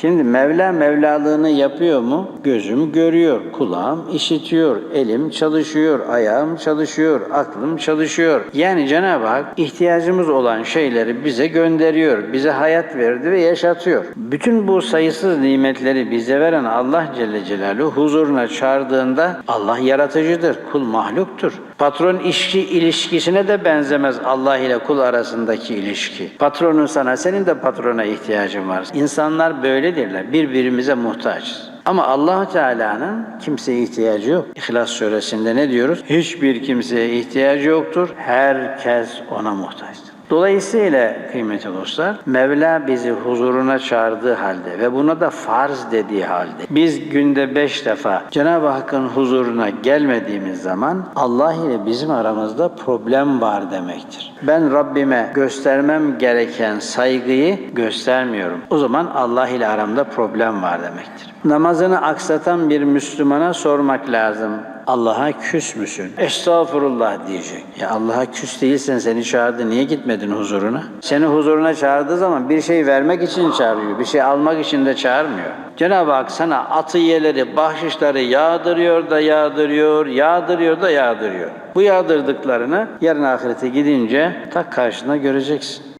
Şimdi Mevla Mevlalığını yapıyor mu? Gözüm görüyor, kulağım işitiyor, elim çalışıyor, ayağım çalışıyor, aklım çalışıyor. Yani Cenab-ı Hak ihtiyacımız olan şeyleri bize gönderiyor, bize hayat verdi ve yaşatıyor. Bütün bu sayısız nimetleri bize veren Allah Celle Celaluhu huzuruna çağırdığında Allah yaratıcıdır, kul mahluktur. Patron işçi ilişkisine de benzemez Allah ile kul arasındaki ilişki. Patronun sana, senin de patrona ihtiyacın var. İnsanlar böyledirler, birbirimize muhtaçız. Ama allah Teala'nın kimseye ihtiyacı yok. İhlas suresinde ne diyoruz? Hiçbir kimseye ihtiyacı yoktur. Herkes ona muhtaçtır. Dolayısıyla kıymetli dostlar, Mevla bizi huzuruna çağırdığı halde ve buna da farz dediği halde biz günde beş defa Cenab-ı Hakk'ın huzuruna gelmediğimiz zaman Allah ile bizim aramızda problem var demektir. Ben Rabbime göstermem gereken saygıyı göstermiyorum. O zaman Allah ile aramda problem var demektir. Namazını aksatan bir Müslümana sormak lazım. Allah'a küs müsün? Estağfurullah diyecek. Ya Allah'a küs değilsen seni çağırdı niye gitmedin huzuruna? Seni huzuruna çağırdığı zaman bir şey vermek için çağırıyor. Bir şey almak için de çağırmıyor. Cenab-ı Hak sana atiyeleri, bahşişleri yağdırıyor da yağdırıyor, yağdırıyor da yağdırıyor. Bu yağdırdıklarını yarın ahirete gidince tak karşına göreceksin.